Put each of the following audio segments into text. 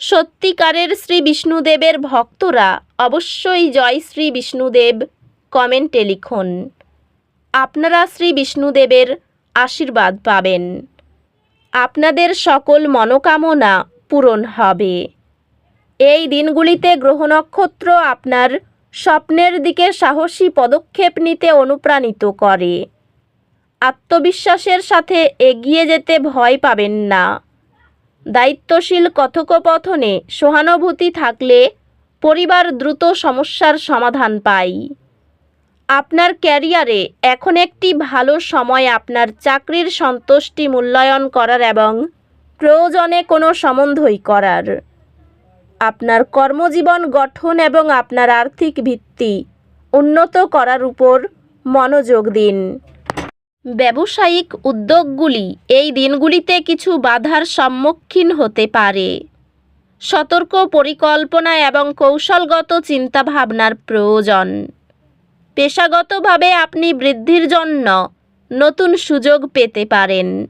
সত্যিকারের শ্রী বিষ্ণুদেবের ভক্তরা অবশ্যই জয় শ্রী বিষ্ণুদেব কমেন্টে লিখুন। আপনারা শ্রী বিষ্ণুদেবের আশীর্বাদ পাবেন। আপনাদের সকল মনোকামনা পূরণ হবে। এই দিনগুলিতে গ্রহ নক্ষত্র আপনার স্বপ্নের দিকে সাহসী পদক্ষেপ নিতে অনুপ্রাণিত করে। আত্মবিশ্বাসের সাথে এগিয়ে যেতে ভয় পাবেন না। দায়িত্বশীল কথোপকথনে সহানুভূতি থাকলে পরিবার দ্রুত সমস্যার সমাধান পায়। আপনার ক্যারিয়ারে এখন একটি ভালো সময় আপনার চাকরির সন্তুষ্টি মূল্যায়ন করার এবং প্রয়োজনে কোনো সম্বন্ধই করার। আপনার কর্মজীবন গঠন এবং আপনার আর্থিক ভিত্তি উন্নত করার উপর মনোযোগ দিন। ব্যবসায়িক উদ্যোগগুলি এই দিনগুলিতে কিছু বাধার সম্মুখীন হতে পারে। সতর্ক পরিকল্পনা এবং কৌশলগত চিন্তাভাবনার প্রয়োজন। পেশাগতভাবে আপনি বৃদ্ধির জন্য নতুন সুযোগ পেতে পারেন।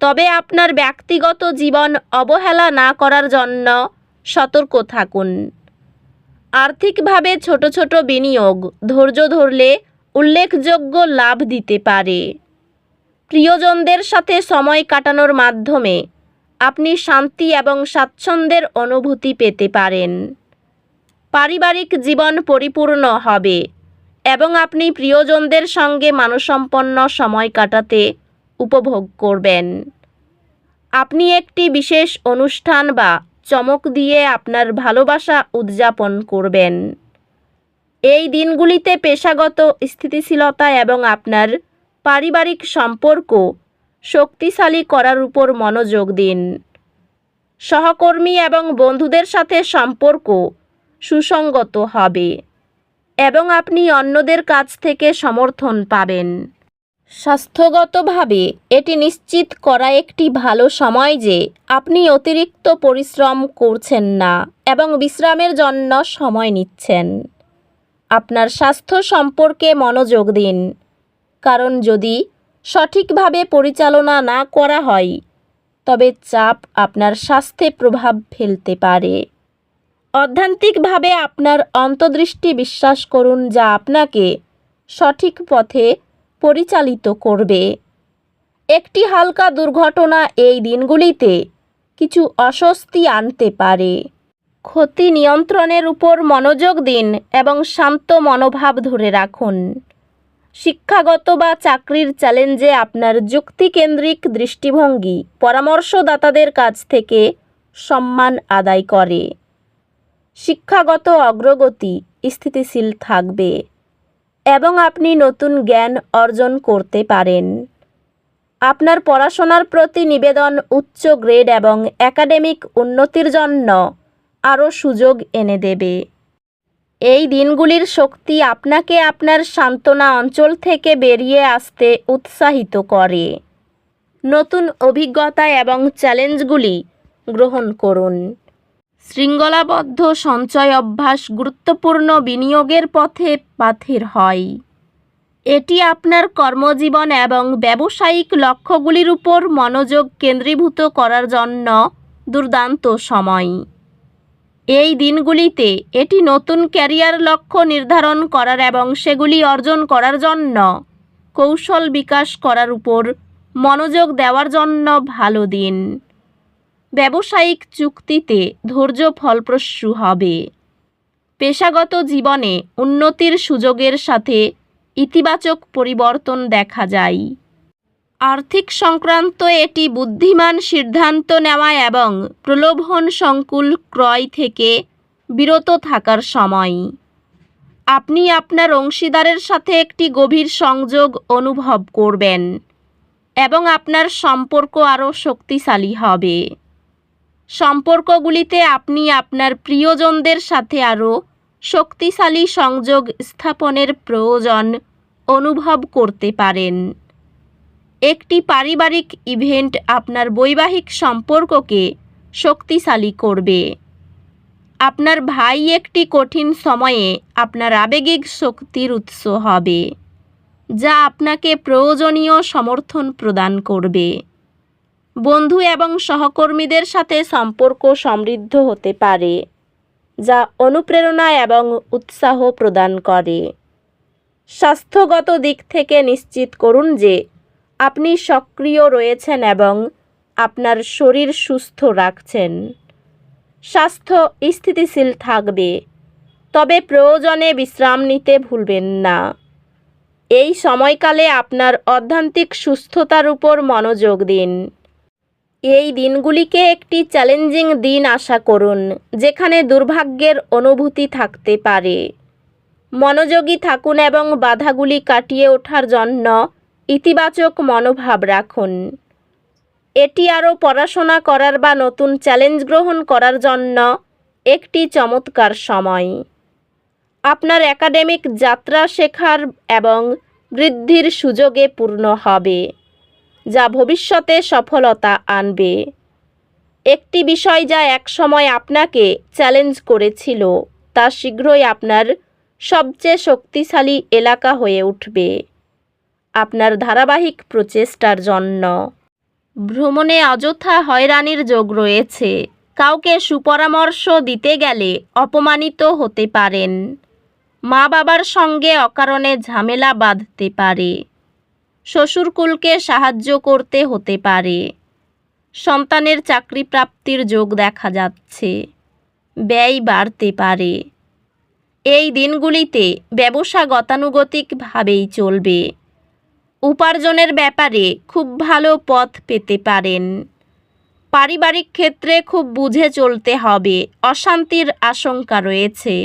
তবে আপনার ব্যক্তিগত জীবন অবহেলা না করার জন্য সতর্ক থাকুন। আর্থিকভাবে ছোট ছোট বিনিয়োগ ধৈর্য ধরলে উল্লেখযোগ্য লাভ দিতে পারে। প্রিয়জনদের সাথে সময় কাটানোর মাধ্যমে আপনি শান্তি এবং স্বাচ্ছন্দ্যের অনুভূতি পেতে পারেন। পারিবারিক জীবন পরিপূর্ণ হবে এবং আপনি প্রিয়জনদের সঙ্গে মানসম্পন্ন সময় কাটাতে উপভোগ করবেন। আপনি একটি বিশেষ অনুষ্ঠান বা চমক দিয়ে আপনার ভালোবাসা উদযাপন করবেন। এই দিনগুলিতে পেশাগত স্থিতিশীলতা এবং আপনার পারিবারিক সম্পর্ক শক্তিশালী করার উপর মনোযোগ দিন। সহকর্মী এবং বন্ধুদের সাথে সম্পর্ক সুসঙ্গত হবে এবং আপনি অন্যদের কাছ থেকে সমর্থন পাবেন। স্বাস্থ্যগতভাবে এটি নিশ্চিত করা একটি ভালো সময় যে আপনি অতিরিক্ত পরিশ্রম করছেন না এবং বিশ্রামের জন্য সময় নিচ্ছেন। আপনার স্বাস্থ্য সম্পর্কে মনোযোগ দিন। কারণ যদি সঠিকভাবে পরিচালনা না করা হয়, তবে চাপ আপনার স্বাস্থ্যে প্রভাব ফেলতে পারে। অধ্যান্তিকভাবে আপনার অন্তর্দৃষ্টি বিশ্বাস করুন যা আপনাকে সঠিক পথে পরিচালিত করবে। একটি হালকা দুর্ঘটনা এই দিনগুলিতে কিছু অস্বস্তি আনতে পারে। ক্ষতি নিয়ন্ত্রণের উপর মনোযোগ দিন এবং শান্ত মনোভাব ধরে রাখুন। শিক্ষাগত বা চাকরির চ্যালেঞ্জে আপনার যুক্তিকেন্দ্রিক দৃষ্টিভঙ্গি পরামর্শদাতাদের কাছ থেকে সম্মান আদায় করে। শিক্ষাগত অগ্রগতি স্থিতিশীল থাকবে এবং আপনি নতুন জ্ঞান অর্জন করতে পারেন। আপনার পড়াশোনার প্রতি নিবেদন উচ্চ গ্রেড এবং একাডেমিক উন্নতির জন্য আরও সুযোগ এনে দেবে। এই দিনগুলির শক্তি আপনাকে আপনার সান্ত্বনা অঞ্চল থেকে বেরিয়ে আসতে উৎসাহিত করে। নতুন অভিজ্ঞতা এবং চ্যালেঞ্জগুলি গ্রহণ করুন। শৃঙ্খলাবদ্ধ সঞ্চয় অভ্যাস গুরুত্বপূর্ণ বিনিয়োগের পথে পাথের হয়। এটি আপনার কর্মজীবন এবং ব্যবসায়িক লক্ষ্যগুলির উপর মনোযোগ কেন্দ্রীভূত করার জন্য দুর্দান্ত সময়। এই দিনগুলিতে এটি নতুন ক্যারিয়ার লক্ষ্য নির্ধারণ করার এবং সেগুলি অর্জন করার জন্য, কৌশল বিকাশ করার উপর মনোযোগ দেওয়ার জন্য ভালো দিন। ব্যবসায়িক চুক্তিতে ধৈর্য ফলপ্রসূ হবে। পেশাগত জীবনে উন্নতির সুযোগের সাথে ইতিবাচক পরিবর্তন দেখা যায়। আর্থিক সংক্রান্ত এটি বুদ্ধিমান সিদ্ধান্ত নেওয়া এবং প্রলোভন সংকুল ক্রয় থেকে বিরত থাকার সময়। আপনি আপনার অংশীদারের সাথে একটি গভীর সংযোগ অনুভব করবেন এবং আপনার সম্পর্ক আরও শক্তিশালী হবে। সম্পর্কগুলিতে আপনি আপনার প্রিয়জনদের সাথে আরও শক্তিশালী সংযোগ স্থাপনের প্রয়োজন অনুভব করতে পারেন। একটি পারিবারিক ইভেন্ট আপনার বৈবাহিক সম্পর্ককে শক্তিশালী করবে। আপনার ভাই একটি কঠিন সময়ে আপনার আবেগিক শক্তির উৎস হবে, যা আপনাকে প্রয়োজনীয় সমর্থন প্রদান করবে। বন্ধু এবং সহকর্মীদের সাথে সম্পর্ক সমৃদ্ধ হতে পারে, যা অনুপ্রেরণা এবং উৎসাহ প্রদান করে। স্বাস্থ্যগত দিক থেকে নিশ্চিত করুন যে আপনি সক্রিয় রয়েছেন এবং আপনার শরীর সুস্থ রাখছেন। স্বাস্থ্য স্থিতিশীল থাকবে, তবে প্রয়োজনে বিশ্রাম নিতে ভুলবেন না। এই সময়কালে আপনার অধ্যান্তিক সুস্থতার উপর মনোযোগ দিন। এই দিনগুলিকে একটি চ্যালেঞ্জিং দিন আশা করুন, যেখানে দুর্ভাগ্যের অনুভূতি থাকতে পারে। মনোযোগী থাকুন এবং বাধাগুলি কাটিয়ে ওঠার জন্য ইতিবাচক মনোভাব রাখুন। এটি আরও পড়াশোনা করার বা নতুন চ্যালেঞ্জ গ্রহণ করার জন্য একটি চমৎকার সময়। আপনার একাডেমিক যাত্রা শেখার এবং বৃদ্ধির সুযোগে পূর্ণ হবে, যা ভবিষ্যতে সফলতা আনবে। একটি বিষয় যা একসময় আপনাকে চ্যালেঞ্জ করেছিল, তা শীঘ্রই আপনার সবচেয়ে শক্তিশালী এলাকা হয়ে উঠবে। আপনার ধারাবাহিক প্রচেষ্টার জন্য। ভ্রমণে অযথা হয়রানির যোগ রয়েছে। কাউকে সুপরামর্শ দিতে গেলে অপমানিত হতে পারেন। মা বাবার সঙ্গে অকারণে ঝামেলা বাঁধতে পারে। শ্বশুরকুলকে সাহায্য করতে হতে পারে। সন্তানের চাকরি প্রাপ্তির যোগ দেখা যাচ্ছে। ব্যয় বাড়তে পারে। এই দিনগুলিতে ব্যবসা গতানুগতিকভাবেই চলবে। উপার্জনের ব্যাপারে খুব ভালো পথ পেতে পারেন। পারিবারিক ক্ষেত্রে খুব বুঝে চলতে হবে, অশান্তির আশঙ্কা রয়েছে।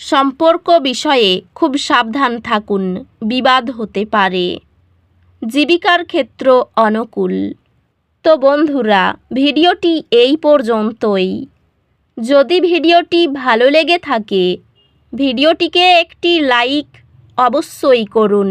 সম্পর্ক বিষয়ে খুব সাবধান থাকুন, বিবাদ হতে পারে। জীবিকার ক্ষেত্র অনুকূল। তো বন্ধুরা, ভিডিওটি এই পর্যন্তই। যদি ভিডিওটি ভালো লেগে থাকে, ভিডিওটিকে একটি লাইক অবশ্যই করুন।